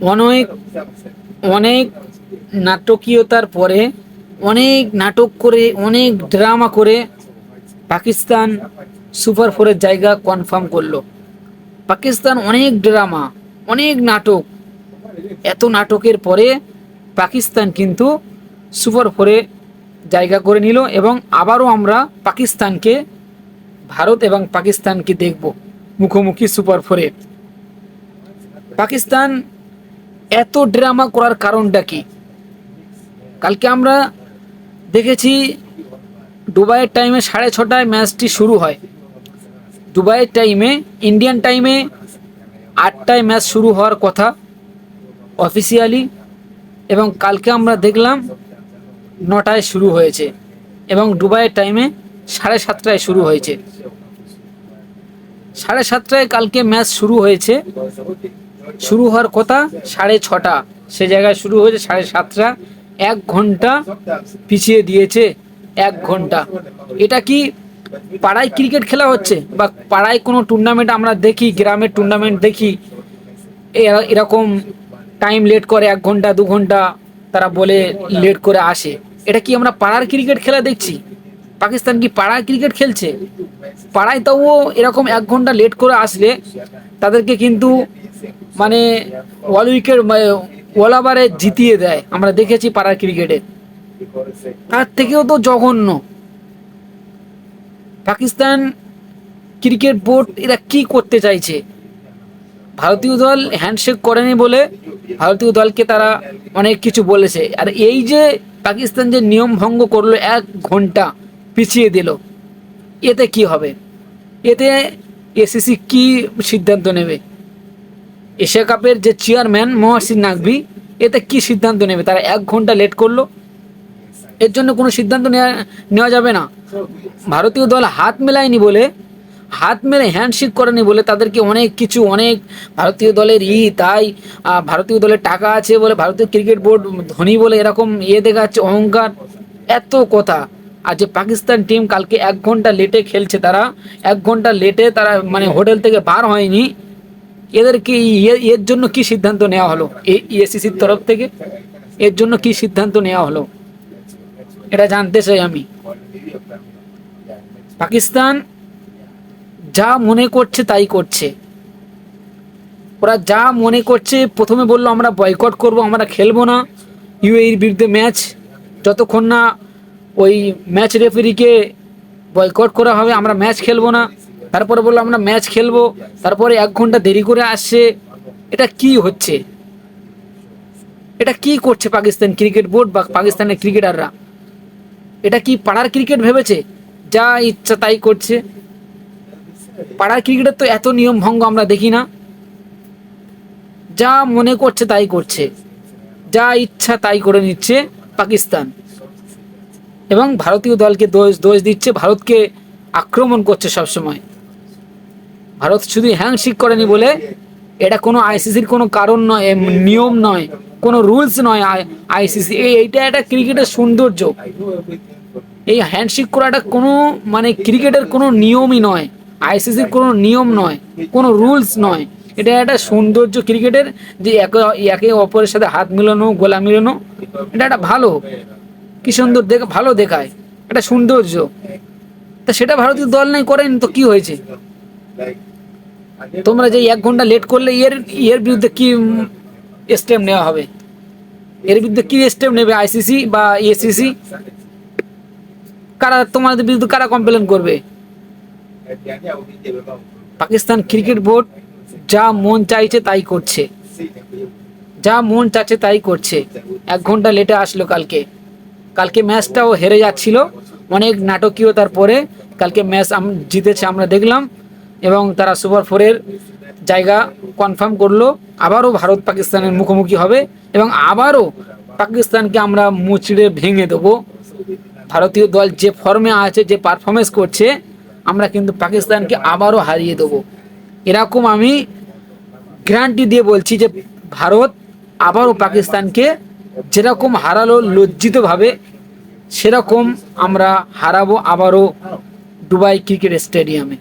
অনেক অনেক নাটকীয়তার পরে, অনেক নাটক করে, অনেক ড্রামা করে পাকিস্তান সুপার ফোরের জায়গা কনফার্ম করল। পাকিস্তান অনেক ড্রামা, অনেক নাটক। এত নাটকের পরে পাকিস্তান কিন্তু সুপার ফোরে জায়গা করে নিল এবং আবারও আমরা পাকিস্তানকে, ভারত এবং পাকিস্তানকে দেখব মুখোমুখি সুপার ফোরে। পাকিস্তান এত ড্রামা করার কারণটা কি? কালকে আমরা দেখেছি দুবাইয়ের টাইমে সাড়ে ছটায় ম্যাচটি শুরু হয়। দুবাইয়ের টাইমে ইন্ডিয়ান টাইমে আটটায় ম্যাচ শুরু হওয়ার কথা অফিসিয়ালি এবং কালকে আমরা দেখলাম নটায় শুরু হয়েছে এবং দুবাইয়ের টাইমে সাড়ে সাতটায় শুরু হয়েছে। সাড়ে সাতটায় কালকে ম্যাচ শুরু হয়েছে শুরু হওয়ার কথা সাড়ে ছটা। সে জায়গায় শুরু হয়েছে সাড়ে সাতটা। এক ঘণ্টা পিছিয়ে দিয়েছে এক ঘণ্টা। এটা কি পাড়ায় ক্রিকেট খেলা হচ্ছে? বা পাড়ায় কোনো টুর্নামেন্ট আমরা দেখি, গ্রামের টুর্নামেন্ট দেখি এরা- এরকম টাইম লেট করে এক ঘণ্টা, দু ঘণ্টা তারা বলে লেট করে আসে। এটা কি আমরা পাড়ার ক্রিকেট খেলা দেখছি? পাকিস্তান কি পাড়ার ক্রিকেট খেলছে? পাড়ায় তবুও এরকম এক ঘণ্টা লেট করে আসলে তাদেরকে কিন্তু মানে অল উইকেট অল ওভারে জিতিয়ে দেয়। আমরা দেখেছি পাড়ার ক্রিকেটে। তার থেকেও তো জঘন্য। পাকিস্তান ক্রিকেট বোর্ড এরা কি করতে চাইছে? ভারতীয় দল হ্যান্ডশেক করেনি বলে ভারতীয় দলকে তারা অনেক কিছু বলেছে। আর এই যে পাকিস্তান যে নিয়ম ভঙ্গ করল, এক ঘণ্টা পিছিয়ে দিল, এতে কি হবে? এতে এসিসি কি সিদ্ধান্ত নেবে? এশিয়া কাপের যে চেয়ারম্যান মহাসিন নাকভি, এতে কি সিদ্ধান্ত নেবে? তারা এক ঘণ্টা লেট করল। এর জন্য কোনো সিদ্ধান্ত নেওয়া যাবে না। ভারতীয় দল হাত মেলায়নি বলে, হাত মেলে হ্যান্ডশেক করেনি বলে তাদেরকে অনেক কিছু, অনেক ভারতীয় দলের ই, তাই ভারতীয় দলের টাকা আছে বলে ভারতীয় ক্রিকেট বোর্ড, ধনী বলে এরকম ইয়ে দেখাচ্ছে, অহংকার। এত কথা। আর যে পাকিস্তান টিম কালকে এক ঘণ্টা লেটে খেলছে তারা, এক ঘণ্টা লেটে তারা মানে হোটেল থেকে বার হয়নি। এদেরকে এর জন্য কি সিদ্ধান্ত নেওয়া হলো? এসিসির তরফ থেকে এর জন্য কি সিদ্ধান্ত নেওয়া হলো? এটা জানতে চাই আমি। পাকিস্তান যা মনে করছে তাই করছে। ওরা যা মনে করছে, প্রথমে বলল, আমরা বয়কট করব, আমরা খেলব না। ইউএর বিরুদ্ধে ম্যাচ যতক্ষণ না ওই ম্যাচ রেফারিকে বয়কট করা হবে, আমরা ম্যাচ খেলব না। তারপরে বলল, আমরা ম্যাচ খেলব। তারপরে এক ঘণ্টা দেরি করে আসছে। এটা কি হচ্ছে? এটা কি করছে পাকিস্তান ক্রিকেট বোর্ড বা পাকিস্তানের ক্রিকেটাররা? এটা কি পাড়ার ক্রিকেট ভেবেছে? যা ইচ্ছা তাই করছে। পাড়ার ক্রিকেটের তো এত নিয়ম ভঙ্গ আমরা দেখি না। যা মনে করছে তাই করছে। যা ইচ্ছা তাই করে নিচ্ছে পাকিস্তান। এবং ভারতীয় দলকে দোষ দোষ দিচ্ছে, ভারতকে আক্রমণ করছে সবসময়। ভারত শুধু হ্যাংশিক করেনি বলে এটা কোনো আইসিসির কোনো কারণ নয় নিয়ম নয়, কোনো রুলস নয় আইসিসি। এইটা একটা ক্রিকেটের সৌন্দর্য। এই হ্যান্ডশেক করাটা কোনো মানে ক্রিকেটের কোনো নিয়মই নয়, আইসিসির কোনো নিয়ম নয়, কোনো রুলস নয়। এটা একটা সৌন্দর্য ক্রিকেটের, যে একে একে অপরের সাথে হাত মিলানো, গোলা মিলানো, এটা একটা ভালো। কি সুন্দর দেখা, ভালো দেখায়, একটা সৌন্দর্য। তা সেটা ভারতীয় দল নেই করেন, তো কি হয়েছে? তোমরা যে এক ঘণ্টা লেট করলে এর এর বিরুদ্ধে কি স্টেপ নেওয়া হবে? এর বিরুদ্ধে কি স্টেপ নেবে আইসিসি বা এসিসি কারা তোমাদের বিরুদ্ধে কারা কমপ্লেন করবে? পাকিস্তান ক্রিকেট বোর্ড যা মন চাইছে তাই করছে। যা মন চাচ্ছে তাই করছে। এক ঘণ্টা লেটে আসলো কালকে। কালকে ম্যাচটাও হেরে যাচ্ছিল। অনেক নাটকীয়তার পরে কালকে ম্যাচ জিতেছে, আমরা দেখলাম। এবং তারা সুপার ফোরের জায়গা কনফার্ম করল। আবারও ভারত পাকিস্তানের মুখোমুখি হবে এবং আবারও পাকিস্তানকে আমরা মুচড়ে ভেঙে দেবো। ভারতীয় দল যে ফর্মে আছে, যে পারফরমেন্স করছে, আমরা কিন্তু পাকিস্তানকে আবারও হারিয়ে দেবো। এরকম আমি গ্যারান্টি দিয়ে বলছি যে ভারত আবারও পাকিস্তানকে যেরকম হারালো লজ্জিতভাবে, সেরকম আমরা হারাবো আবারও দুবাই ক্রিকেট স্টেডিয়ামে।